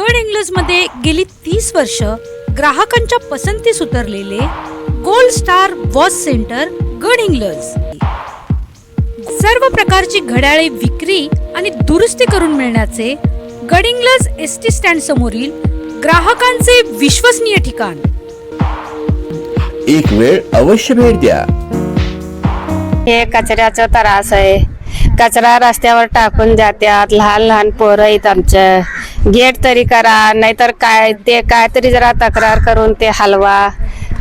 गड इंग्लजमध्ये गेली तीस वर्ष ग्राहकांच्या पसंतीस उतरलेले gold star watch centre Gadhinglaj सर्व प्रकारची घड्याळे विक्री आणि दुरुस्ती करून मिळण्याचे गडिंग्लज एस टी स्टँड समोरील ग्राहकांचे विश्वसनीय ठिकाण. एक वेळ अवश्य भेट द्या. हे कचऱ्याचा त्रास आहे. कचरा रस्त्यावर टाकून जात्यात. लहान लहान पोरं आहेत आमचं. गेट तरी करा नाहीतर काय ते काय तरी जरा तक्रार करून ते हलवा.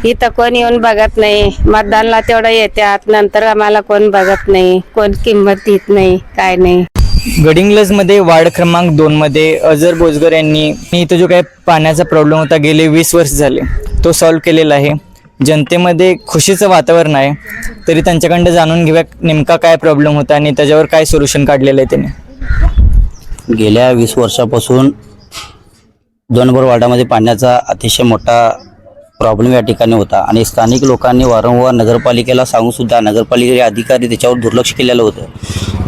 इथं कोण येऊन बघत नाही. मतदानला तेवढं येत्यात. नंतर आम्हाला कोण बघत नाही. कोण किंमत देत नाही. काय नाही. गडिंग्लजमध्ये वार्ड क्रमांक दोनमध्ये अजर बोजगर यांनी इथं जो काही पाण्याचा प्रॉब्लेम होता गेले वीस वर्ष झाले. तो सॉल्व्ह केलेला आहे. जनतेमध्ये खुशीचं वातावरण आहे तरी त्यांच्याकडनं जाणून घेऊया नेमका काय प्रॉब्लेम होता आणि त्याच्यावर काय सोल्युशन काढलेलं आहे त्याने. गेल्या वीस वर्षापासून दोनभर नंबर वार्डामध्ये पाण्याचा अतिशय मोठा प्रॉब्लेम या ठिकाणी होता आणि स्थानिक लोकांनी वारंवार नगरपालिकेला सांगूनसुद्धा नगरपालिकेचे अधिकारी त्याच्यावर दुर्लक्ष केलेलं होतं.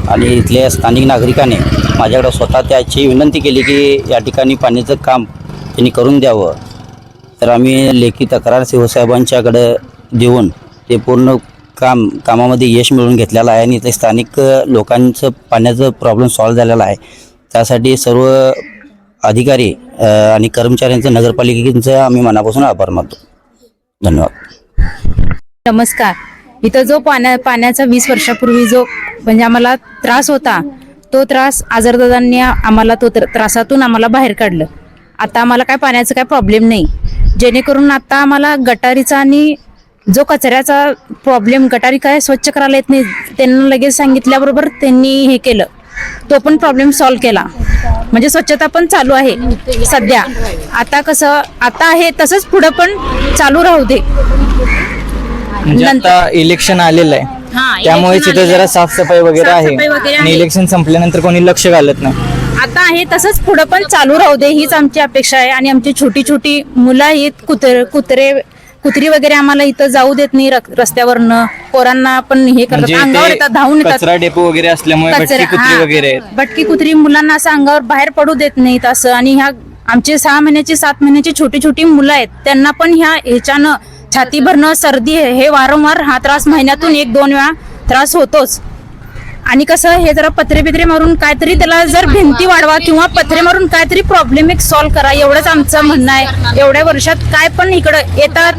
आणि इथल्या स्थानिक नागरिकाने माझ्याकडे स्वतः त्याची विनंती केली की या ठिकाणी पाण्याचं काम त्यांनी करून द्यावं. तर आम्ही लेखी तक्रार शिवसाहेबांच्याकडे देऊन ते पूर्ण काम कामामध्ये यश मिळवून घेतलेलं आहे आणि इथे स्थानिक लोकांचं पाण्याचं प्रॉब्लेम सॉल्व्ह झालेला आहे. त्यासाठी सर्व अधिकारी आणि कर्मचाऱ्यांचं नगरपालिकेचं आम्ही मनापासून आभार मानतो. धन्यवाद. नमस्कार. इथं जो पाण्या पाण्याचा वीस वर्षापूर्वी जो म्हणजे आम्हाला त्रास होता तो त्रास आजारदादांनी आम्हाला तो त्रासातून आम्हाला बाहेर काढलं. आता आम्हाला काय पाण्याचं काय प्रॉब्लेम नाही. जेणेकरून आता आम्हाला गटारीचा आणि जो कचऱ्याचा प्रॉब्लेम गटारी काय स्वच्छ करायला येत नाही त्यांना लगेच सांगितल्याबरोबर त्यांनी हे केलं. तो पण प्रॉब्लेम सॉल्व्ह केला. म्हणजे स्वच्छता पण चालू आहे सध्या. आता कसं आता आहे तसंच पुढं पण चालू राहू दे. म्हणजे आता इलेक्शन आलेलं आहे. त्यामुळे तिथे जरा साफसफाई वगैरे आणि आहे. इलेक्शन संपल्यानंतर कोणी लक्ष घालत नाही. आता आहे तसंच पुढे पण चालू राहू दे हीच आमची अपेक्षा आहे. आणि आमची छोटी छोटी मुलं आहेत कुत्रे कुत्रे कुत्री वगैरे आम्हाला इथं जाऊ देत नाही रक- रस्त्यावरनं. पोरांना पण हे करतात. म्हणजे अंगावर येतात धावून येतात. कचरा डेपो वगैरे असल्यामुळे भटकी कुत्री हा. वगैरे आहेत. भटकी कुत्री मुलांना असं अंगावर बाहेर पडू देत नाहीत असं. आणि ह्या आमचे सहा महिन्याची सात महिन्याची छोटी छोटी मुलं आहेत. त्यांना पण ह्या ह्याच्यानं छाती भरणं सर्दी हे वारंवार हा त्रास महिन्यातून एक दोन वेळा त्रास होतोच. आणि कसं हे जरा पत्रे बित्रे मारून काहीतरी त्याला जर भिंती वाढवा किंवा पत्रे मारून काहीतरी प्रॉब्लेम एक सॉल्व्ह करा. एवढंच आमचं म्हणणं आहे. एवढ्या वर्षात काय पण इकडं येतात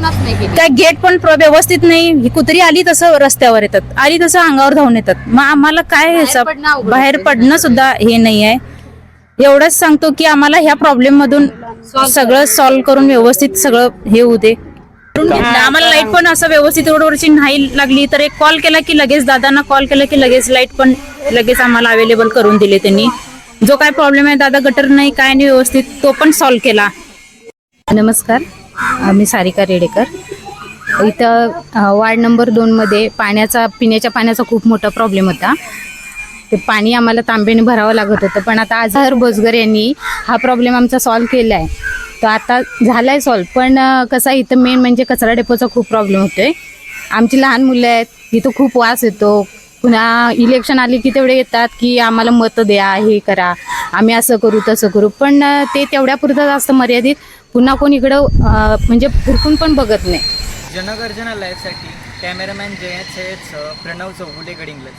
काय गेट पण व्यवस्थित नाही. ही कुत्री आली तसं रस्त्यावर येतात. आली तसं अंगावर धावून येतात. मग आम्हाला काय ह्याचं बाहेर पडणं सुद्धा हे नाही आहे. एवढंच सांगतो की आम्हाला ह्या प्रॉब्लेम मधून सगळं सॉल्व्ह करून व्यवस्थित सगळं हे होऊ दे. करून घेतलं. आम्हाला लाइट पण असं व्यवस्थित रोडवरची नाही लागली तर एक कॉल केला की लगेच दादांना कॉल केला की लगेच लाइट पण लगेच आम्हाला अवेलेबल करून दिले त्यांनी. जो काय प्रॉब्लेम आहे दादा गटर नाही काय नाही व्यवस्थित तो पण सॉल्व्ह केला. नमस्कार मी सारिका रेडेकर. इथं वार्ड नंबर दोनमध्ये पाण्याचा पिण्याच्या पाण्याचा खूप मोठा प्रॉब्लेम होता. ते पाणी आम्हाला तांब्याने भरावं लागत होतं पण आता आझहर बोजगर यांनी हा प्रॉब्लेम आमचा सॉल्व्ह केला आहे तर आता झाला आहे पण कसं आहे, इथं मेन म्हणजे कचरा डेपोचा खूप प्रॉब्लेम होतोय. आमची लहान मुलं आहेत इथं खूप वास येतो. पुन्हा इलेक्शन आली की तेवढे येतात की आम्हाला मतं द्या हे करा. आम्ही असं करू तसं करू. पण ते तेवढ्यापुरतं जास्त मर्यादित पुन्हा कोण इकडं म्हणजे फुरकून पण बघत नाही. जनगर्जना लाईव्हसाठी कॅमेरामॅन जयंत प्रणव चौगुले गडिंग्लज.